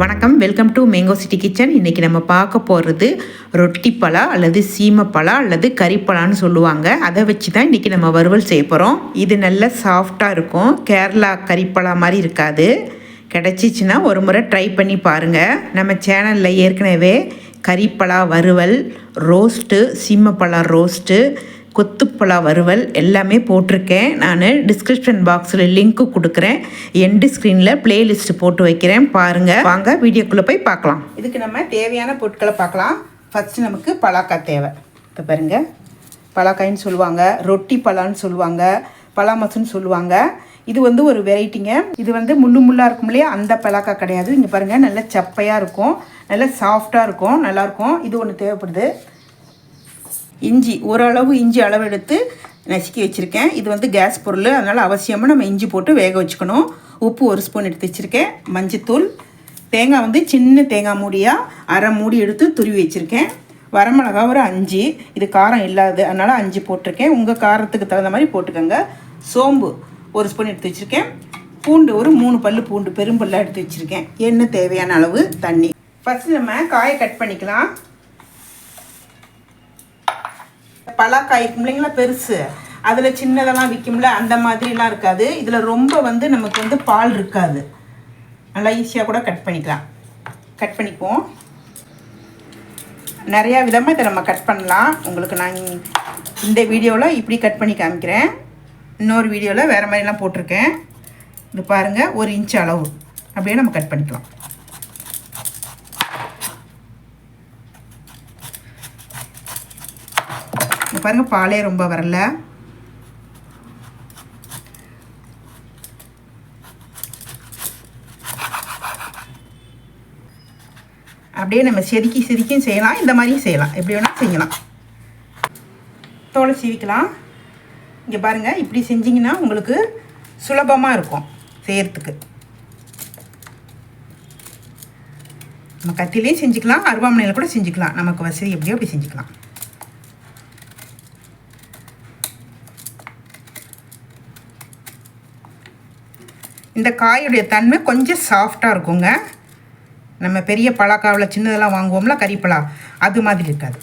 வணக்கம். Welcome to Mango City Kitchen இன்றைக்கி நம்ம பார்க்க போகிறது ரொட்டி பலா அல்லது சீமப்பழா அல்லது கறிப்பழான்னு சொல்லுவாங்க. அதை வச்சு தான் இன்றைக்கி நம்ம வறுவல் செய்ய போகிறோம் இது நல்ல சாஃப்டாக இருக்கும். கேரளா கறிப்பலா மாதிரி இருக்காது. கிடச்சிச்சின்னா ஒரு முறை ட்ரை பண்ணி பாருங்கள் நம்ம சேனலில் ஏற்கனவே கறிப்பலா வறுவல் ரோஸ்ட்டு சீமப்பழா ரோஸ்ட்டு கொத்துப்பழா வறுவல் எல்லாமே போட்டிருக்கேன். நான் டிஸ்கிரிப்ஷன் பாக்ஸில் லிங்க்கு கொடுக்குறேன். எண்டு ஸ்க்ரீனில் பிளேலிஸ்ட் போட்டு வைக்கிறேன். பாருங்கள் வாங்க வீடியோக்குள்ளே போய் பார்க்கலாம். இதுக்கு நம்ம தேவையான பொருட்களை பார்க்கலாம். ஃபஸ்ட்டு நமக்கு பலாக்காய் தேவை. இப்போ பாருங்கள் பலாக்காய்ன்னு சொல்லுவாங்க. ரொட்டி பலான்னு சொல்லுவாங்க. பலாமசுன்னு சொல்லுவாங்க. இது வந்து ஒரு வெரைட்டிங்க. இது வந்து முள்ளு முள்ளாக இருக்கும் இல்லையா? அந்த பலாக்காய் கிடையாது. இங்கே பாருங்கள் நல்ல சப்பையாக இருக்கும். நல்ல சாஃப்டாக இருக்கும். நல்லாயிருக்கும் இது ஒன்று தேவைப்படுது. இஞ்சி ஓரளவு இஞ்சி அளவு எடுத்து நசுக்கி வச்சுருக்கேன். இது வந்து கேஸ் பொருள். அதனால் அவசியமாக நம்ம இஞ்சி போட்டு வேக வச்சுக்கணும். உப்பு ஒரு ஸ்பூன் எடுத்து வச்சுருக்கேன். மஞ்சத்தூள் தேங்காய் வந்து சின்ன தேங்காய் மூடியாக அரை மூடி எடுத்து துருவி வச்சுருக்கேன். வரமிளகா ஒரு அஞ்சு. இது காரம் இல்லாது அதனால் அஞ்சு போட்டிருக்கேன். உங்கள் காரத்துக்கு தகுந்த மாதிரி போட்டுக்கோங்க. சோம்பு ஒரு ஸ்பூன் எடுத்து வச்சுருக்கேன். பூண்டு ஒரு மூணு பல் பூண்டு பெரும்பல்லாக எடுத்து வச்சுருக்கேன். எண்ணெய் தேவையான அளவு தண்ணி. ஃபஸ்ட்டு நம்ம காயை கட் பண்ணிக்கலாம். பலாக்காய் இல்லைங்களா பெருசு. அதில் சின்னதெல்லாம் விற்கும்ல அந்த மாதிரிலாம் இருக்காது. இதில் ரொம்ப வந்து நமக்கு வந்து பால் இருக்காது. நல்லா ஈஸியாக கூட கட் பண்ணிக்கலாம். கட் பண்ணிப்போம் நிறையா விதமாக இதை நம்ம கட் பண்ணலாம். உங்களுக்கு நான் இந்த வீடியோவில் இப்படி கட் பண்ணி காமிக்கிறேன். இன்னொரு வீடியோவில் வேறு மாதிரிலாம் போட்டிருக்கேன். இது பாருங்கள் ஒரு இன்ச் அளவு. அப்படியே நம்ம கட் பண்ணிக்கலாம். பாருங்கள் பாலே ரொம்ப வரல. அப்படியே நம்ம செதுக்கி செதுக்கியும் செய்யலாம். இந்த மாதிரியும் செய்யலாம். எப்படி வேணால் செய்யலாம். தோலை சீவிக்கலாம். இங்கே பாருங்கள் இப்படி செஞ்சிங்கன்னா உங்களுக்கு சுலபமாக இருக்கும் செய்கிறதுக்கு நம்ம கத்திலையும் செஞ்சுக்கலாம் அருவாமனையில் கூட செஞ்சுக்கலாம். நமக்கு வசதி எப்படியோ அப்படி செஞ்சுக்கலாம். இந்த காயுடைய தன்மை கொஞ்சம் சாஃப்டாக இருக்குங்க. நம்ம பெரிய பலாக்காவில் சின்னதெல்லாம் வாங்குவோம்ல கறிப்பலா அது மாதிரி இருக்காது.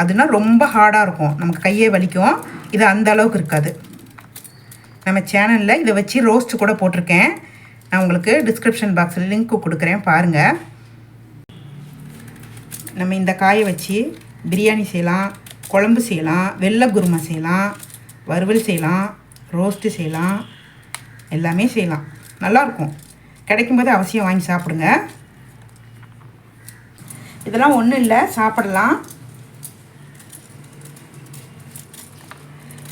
அதுனா ரொம்ப ஹார்டாக இருக்கும். நமக்கு கையே வலிக்கும். இது அந்த அளவுக்கு இருக்காது. நம்ம சேனலில் இதை வச்சு ரோஸ்ட் கூட போட்டிருக்கேன். நான் உங்களுக்கு டிஸ்கிரிப்ஷன் பாக்ஸில் லிங்க்கு கொடுக்குறேன் பாருங்கள் நம்ம இந்த காயை வச்சு பிரியாணி செய்யலாம் குழம்பு செய்யலாம் வெள்ளை குருமா செய்யலாம் வறுவல் செய்யலாம் ரோஸ்ட்டு செய்யலாம். எல்லாமே செய்யலாம். நல்லாயிருக்கும் கிடைக்கும்போது அவசியம் வாங்கி சாப்பிடுங்க. இதெல்லாம் ஒன்றும் இல்லை சாப்பிடலாம்.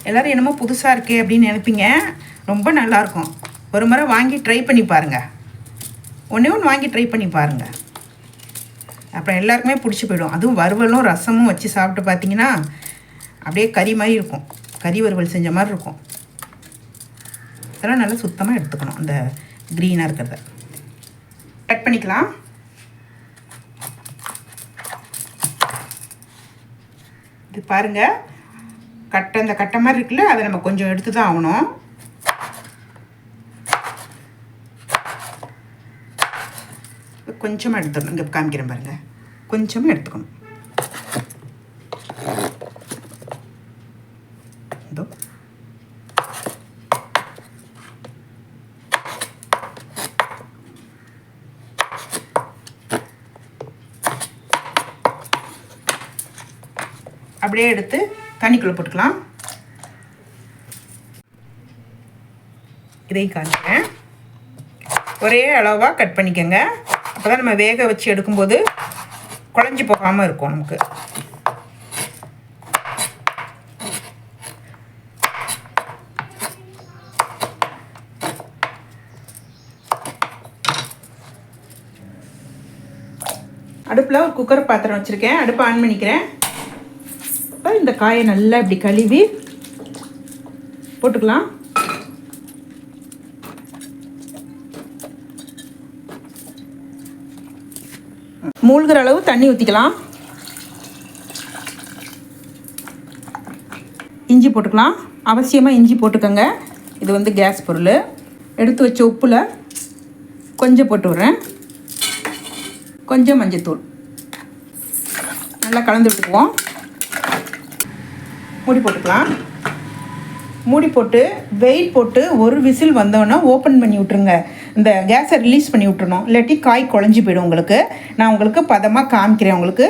எல்லோரும் என்னமோ புதுசாக இருக்கே அப்படின்னு நினைப்பீங்க. ரொம்ப நல்லாயிருக்கும் ஒரு முறை வாங்கி ட்ரை பண்ணி பாருங்கள் ஒன்றே ஒன்று வாங்கி ட்ரை பண்ணி பாருங்கள் அப்புறம் எல்லாருக்குமே பிடிச்சி போயிடும். அதுவும் வறுவலும் ரசமும் வச்சு சாப்பிட்டு பார்த்தீங்கன்னா அப்படியே கறி மாதிரி இருக்கும். கறி வறுவல் செஞ்ச மாதிரி இருக்கும். இதெல்லாம் நல்லா சுத்தமாக எடுத்துக்கணும். அந்த க்ரீனாக இருக்கிறத. கட் பண்ணிக்கலாம். இது பாருங்கள் கட்டை இந்த கட்டை மாதிரி இருக்குல்ல அதை நம்ம கொஞ்சம் எடுத்து தான் ஆகணும். கொஞ்சமாக எடுத்துக்கணும் இங்கே காமிக்கிறேன் பாருங்கள் கொஞ்சமாக எடுத்துக்கணும். அப்படியே எடுத்து தண்ணிக்குள்ளே போட்டுக்கலாம். இதையும் காமிக்கிறேன். ஒரே அளவாக கட் பண்ணிக்கோங்க. அப்போ தான் நம்ம வேக வச்சு எடுக்கும்போது குழஞ்சி போகாமல் இருக்கும் நமக்கு. அடுப்பில் ஒரு குக்கர் பாத்திரம் வச்சுருக்கேன். அடுப்பை ஆன் பண்ணிக்கிறேன். இந்த காயை நல்லா இப்படி கழுவி போட்டுக்கலாம். மூழ்கிற அளவு தண்ணி ஊற்றிக்கலாம் இஞ்சி போட்டுக்கலாம். அவசியமாக இஞ்சி போட்டுக்கோங்க. இது வந்து கேஸ் பொருள். எடுத்து வச்ச உப்பில் கொஞ்சம் போட்டு விட்றேன். கொஞ்சம் மஞ்சத்தூள். நல்லா கலந்து விட்டுக்குவோம். மூடி போட்டுக்கலாம். மூடி போட்டு வெயிட் போட்டு ஒரு விசில் வந்தோன்னா ஓப்பன் பண்ணி விட்ருங்க இந்த கேஸை ரிலீஸ் பண்ணி விட்டுறணும். இல்லாட்டி காய் குழஞ்சி போயிடும் உங்களுக்கு. நான் உங்களுக்கு பதமாக காமிக்கிறேன் உங்களுக்கு.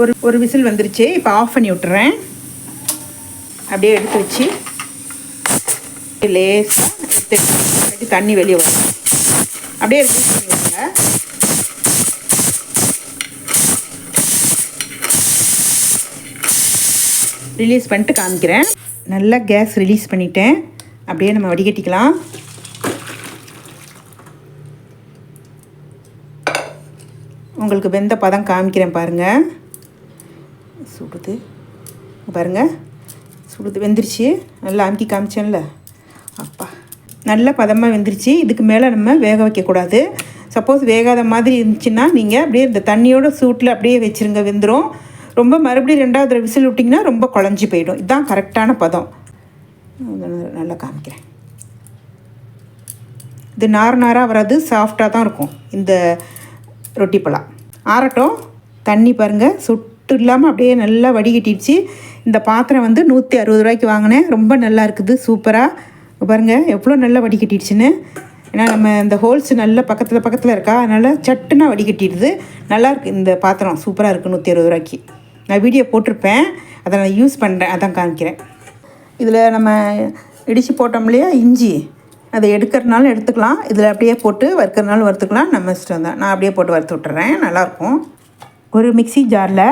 ஒரு ஒரு விசில் வந்துருச்சு. இப்போ ஆஃப் பண்ணி விட்டுறேன். அப்படியே எடுத்து வச்சு லேசாக எடுத்து தண்ணி வெளியே வரும். அப்படியே ரிலீஸ் பண்ணி விட்டுருங்க. ரிலீஸ் பண்ணிட்டு காமிக்கிறேன். நல்லா கேஸ் ரிலீஸ் பண்ணிட்டேன். அப்படியே நம்ம வடிகட்டிக்கலாம். உங்களுக்கு வெந்த பதம் காமிக்கிறேன் பாருங்கள் சுடுது. பாருங்கள் சுடுது வெந்துருச்சு. நல்லா அமுக்கி காமிச்சேன்ல. அப்பா. நல்ல பதமாக வெந்துருச்சு. இதுக்கு மேலே நம்ம வேக வைக்கக்கூடாது. சப்போஸ் வேகாத மாதிரி இருந்துச்சுன்னா நீங்கள் அப்படியே இந்த தண்ணியோட சூட்டில் அப்படியே வச்சுருங்க. வெந்துடும் ரொம்ப மறுபடியும் ரெண்டாவது விசில் விட்டிங்கன்னா ரொம்ப குழஞ்சி போயிடும். இதுதான் கரெக்டான பதம். நல்லா காமிக்கிறேன். இது நார் நாராக வராது சாஃப்டாக தான் இருக்கும் இந்த ரொட்டி பழம். ஆறட்டும் தண்ணி பாருங்கள் சுட்டு இல்லாமல் அப்படியே நல்லா வடிகட்டிடுச்சு. இந்த பாத்திரம் வந்து நூற்றி அறுபது ரூபாய்க்கு வாங்கினேன் ரொம்ப நல்லா இருக்குது சூப்பராக பாருங்கள் எவ்வளோ நல்லா வடிகட்டிடுச்சுன்னு. ஏன்னா நம்ம இந்த ஹோல்ஸ் நல்லா பக்கத்தில் பக்கத்தில் இருக்கா அதனால் சட்டுன்னா வடிகட்டிடுது. நல்லாயிருக்கு இந்த பாத்திரம் சூப்பராக இருக்குது நூற்றி அறுபது ரூபாய்க்கு. நான் வீடியோ போட்டிருப்பேன். அதை நான் யூஸ் பண்ணுறேன் அதான் காமிக்கிறேன். இதில் நம்ம இடித்து போட்டோம் இல்லையா? இஞ்சி. அதை எடுக்கிறனாலும் எடுத்துக்கலாம். இதில் அப்படியே போட்டு வறுக்கிறனாலும் வறுத்துக்கலாம். நம்ம இஷ்டம் தான். நான் அப்படியே போட்டு வறுத்து விட்டுறேன். நல்லாயிருக்கும். ஒரு மிக்சி ஜாரில்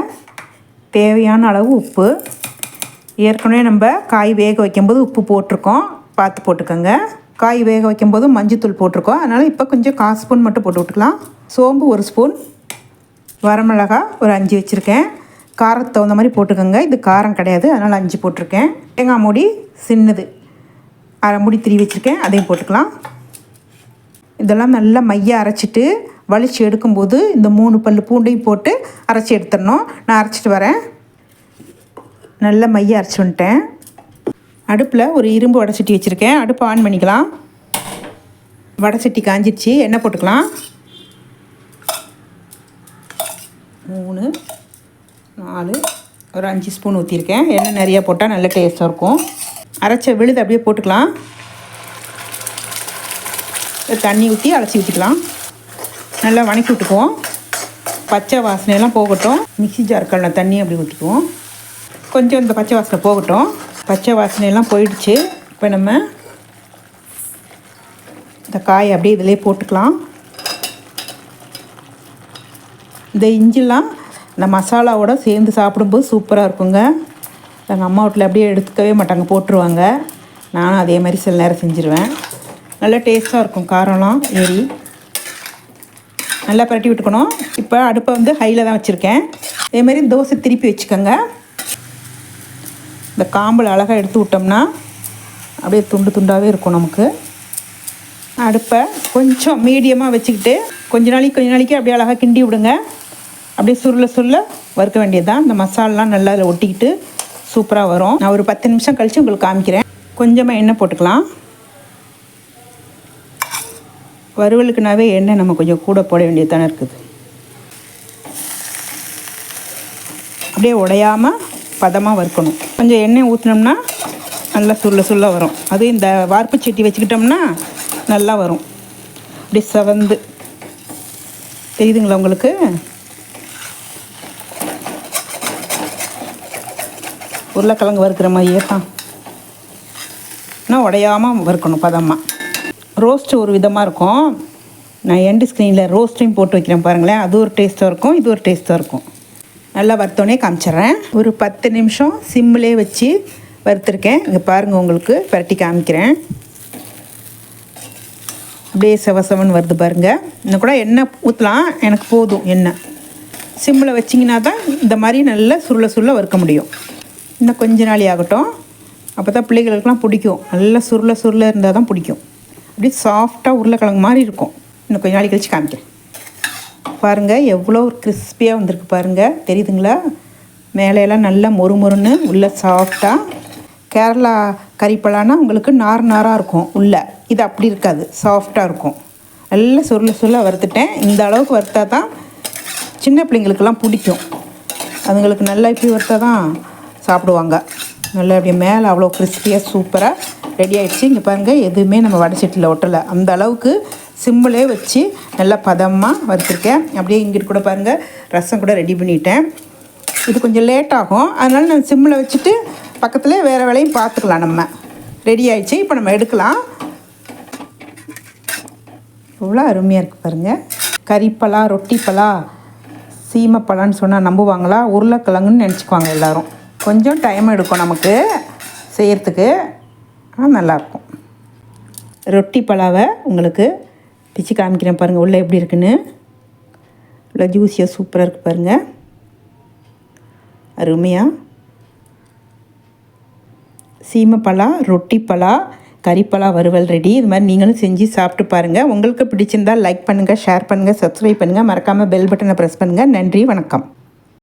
தேவையான அளவு உப்பு. ஏற்கனவே நம்ம காய் வேக வைக்கும்போது உப்பு போட்டிருக்கோம். பார்த்து போட்டுக்கோங்க. காய் வேக வைக்கும்போது மஞ்சத்தூள் போட்டிருக்கோம். அதனால் இப்போ கொஞ்சம் கால் ஸ்பூன் மட்டும் போட்டு விட்டுக்கலாம். சோம்பு ஒரு ஸ்பூன். வரமிளகா ஒரு அஞ்சு வச்சுருக்கேன். காரத்துக்கு தகுந்த மாதிரி போட்டுக்கோங்க. இது காரம் கிடையாது. அதனால் அஞ்சு போட்டிருக்கேன். தேங்காய் மூடி சின்னது. அரை மூடி திரி வச்சுருக்கேன். அதையும் போட்டுக்கலாம். இதெல்லாம் நல்லா மைய அரைச்சிட்டு வலிச்சு எடுக்கும்போது இந்த மூணு பல் பூண்டையும் போட்டு அரைச்சி எடுத்துடணும். நான் அரைச்சிட்டு வரேன். நல்லா மைய அரைச்சி வந்துட்டேன். அடுப்பில் ஒரு இரும்பு வடைச்சட்டி வச்சுருக்கேன். அடுப்பை ஆன் பண்ணிக்கலாம். வடைச்சட்டி காஞ்சிடுச்சு எண்ணெய் போட்டுக்கலாம். மூணு. நாலு ஒரு அஞ்சு ஸ்பூன் ஊற்றிருக்கேன் எண்ணெய் நிறையா போட்டால் நல்ல டேஸ்ட்டாக இருக்கும். அரைச்ச விழுது அப்படியே போட்டுக்கலாம். தண்ணி ஊற்றி அரைச்சி ஊற்றிக்கலாம் நல்லா வணக்கி விட்டுக்குவோம். பச்சை வாசனையெல்லாம் போகட்டும். மிக்சி ஜார்க்கான தண்ணி அப்படி ஊற்றிக்குவோம் கொஞ்சம் இந்த பச்சை வாசனை போகட்டும். பச்சை வாசனையெல்லாம் போயிடுச்சு. இப்போ நம்ம இந்த காயை அப்படியே இதிலே போட்டுக்கலாம். இந்த இஞ்சிலாம் இந்த மசாலாவோட சேர்ந்து சாப்பிடும்போது சூப்பராக இருக்குங்க. எங்கள் அம்மா வீட்டில் அப்படியே எடுத்துக்கவே மாட்டாங்க போட்டுருவாங்க. நானும் அதே மாதிரி சில நேரம் செஞ்சுருவேன். நல்லா டேஸ்ட்டாக இருக்கும் காரம்லாம் ஏறி. நல்லா பரட்டி விட்டுக்கணும். இப்போ அடுப்பை வந்து ஹையில் தான் வச்சுருக்கேன். அதேமாரி தோசை திருப்பி வச்சுக்கோங்க. இந்த காம்பில் அழகாக எடுத்து விட்டோம்னா அப்படியே துண்டு துண்டாகவே இருக்கும் நமக்கு. அடுப்பை கொஞ்சம் மீடியமாக வச்சுக்கிட்டு கொஞ்ச நாளைக்கு கொஞ்ச நாளைக்கு அப்படியே அழகாக கிண்டி விடுங்க. அப்படியே சுருள சுருள வறுக்க வேண்டியதுதான். இந்த மசாலாலாம் நல்லா அதில் ஒட்டிக்கிட்டு சூப்பராக வரும். நான் ஒரு பத்து நிமிஷம் கழித்து உங்களுக்கு காமிக்கிறேன். கொஞ்சமாக எண்ணெய் போட்டுக்கலாம். வறுவலுக்குனாவே எண்ணெய் நம்ம கொஞ்சம் கூட போட வேண்டியது தானே இருக்குது. அப்படியே உடையாமல் பதமாக வறுக்கணும். கொஞ்சம் எண்ணெய் ஊற்றினோம்னா நல்லா சுருள சுருள வரும். அது இந்த வார்ப்பு சட்டி வச்சுக்கிட்டோம்னா நல்லா வரும். அப்படியே செவந்து. தெரியுதுங்களா உங்களுக்கு? உருளைக்கிழங்கு வறுக்கிற மாதிரியே தான். ஆனால் உடையாமல் வறுக்கணும் பதமாக ரோஸ்ட்டு ஒரு விதமாக இருக்கும். நான் எண்டு ஸ்க்ரீனில் ரோஸ்ட்டையும் போட்டு வைக்கிறேன் பாருங்களேன். அது ஒரு டேஸ்ட்டாக இருக்கும் இது ஒரு டேஸ்ட்டாக இருக்கும். நல்லா வறுத்தோடனே காமிச்சிட்றேன். ஒரு பத்து நிமிஷம் சிம்மிலே வச்சு வறுத்துருக்கேன். இங்கே பாருங்கள் உங்களுக்கு பரட்டி காமிக்கிறேன். அப்படியே செவசவன் வருது பாருங்கள் இன்னும் கூட எண்ணெய் ஊற்றலாம் எனக்கு போதும் எண்ணெய். சிம்மில் வச்சிங்கன்னா தான் இந்த மாதிரி நல்லா சுருள சுருள வறுக்க முடியும். இன்னும் கொஞ்ச நாளி ஆகட்டும் அப்போ தான் பிள்ளைகளுக்கெல்லாம் பிடிக்கும். நல்லா சுருள சுருள இருந்தால் தான் பிடிக்கும். அப்படியே சாஃப்டாக உருளைக்கிழங்கு மாதிரி இருக்கும். இன்னும் கொஞ்ச நாளைக்கு கழிச்சு காமிக்கிறேன். பாருங்கள் எவ்வளோ கிறிஸ்பியாக வந்திருக்கு பாருங்கள் தெரியுதுங்களா? மேலையெல்லாம் நல்லா மொறு மொறுன்னு உள்ள சாஃப்டாக கேரளா கறிப்பழானா உங்களுக்கு நார் நாராக இருக்கும் உள்ளே. இது அப்படி இருக்காது. சாஃப்டாக இருக்கும். நல்லா சுருள சுருளாக வறுத்துட்டேன். இந்த அளவுக்கு வறுத்தா தான் சின்ன பிள்ளைங்களுக்கெல்லாம் பிடிக்கும். அதுங்களுக்கு நல்லா இப்படி வறுத்தா தான் சாப்பிடுவாங்க. நல்லா அப்படியே மேலே அவ்வளோ கிறிஸ்பியாக சூப்பராக ரெடி ஆகிடுச்சு இங்கே பாருங்கள் எதுவுமே நம்ம வடச்சட்டியில் ஒட்டலை. அந்த அளவுக்கு சிம்பிளே வச்சு நல்லா பதமாக வறுத்துருக்கேன். அப்படியே இங்கிட்டு கூட பாருங்கள் ரசம் கூட ரெடி பண்ணிட்டேன். இது கொஞ்சம் லேட் ஆகும். அதனால் நான் சிம்மில் வச்சுட்டு பக்கத்தில் வேறு வேலையும் பார்த்துக்கலாம் நம்ம. ரெடி ஆயிடுச்சு. இப்போ நம்ம எடுக்கலாம். எவ்வளோ அருமையாக இருக்குது பாருங்கள் கறிப்பலா ரொட்டிப்பலா சீமப்பலான்னு சொன்னால் நம்புவாங்களா? உருளைக்கிழங்குன்னு நினச்சிக்குவாங்க எல்லோரும். கொஞ்சம் டைம் எடுக்கும் நமக்கு செய்கிறதுக்கு நல்லாயிருக்கும் ரொட்டி பலாவை உங்களுக்கு பிச்சு காமிக்கிறேன் பாருங்கள் உள்ளே எப்படி இருக்குன்னு. உள்ள ஜூஸியாக சூப்பராக இருக்குது பாருங்கள் அருமையாக சீமைப்பழா ரொட்டிப்பழா கறிப்பழா வறுவல் ரெடி இது மாதிரி நீங்களும் செஞ்சு சாப்பிட்டு பாருங்கள் உங்களுக்கு பிடிச்சிருந்தால் லைக் பண்ணுங்கள் ஷேர் பண்ணுங்கள் சப்ஸ்கிரைப் பண்ணுங்கள் மறக்காமல் பெல் பட்டனை ப்ரெஸ் பண்ணுங்கள் நன்றி வணக்கம்.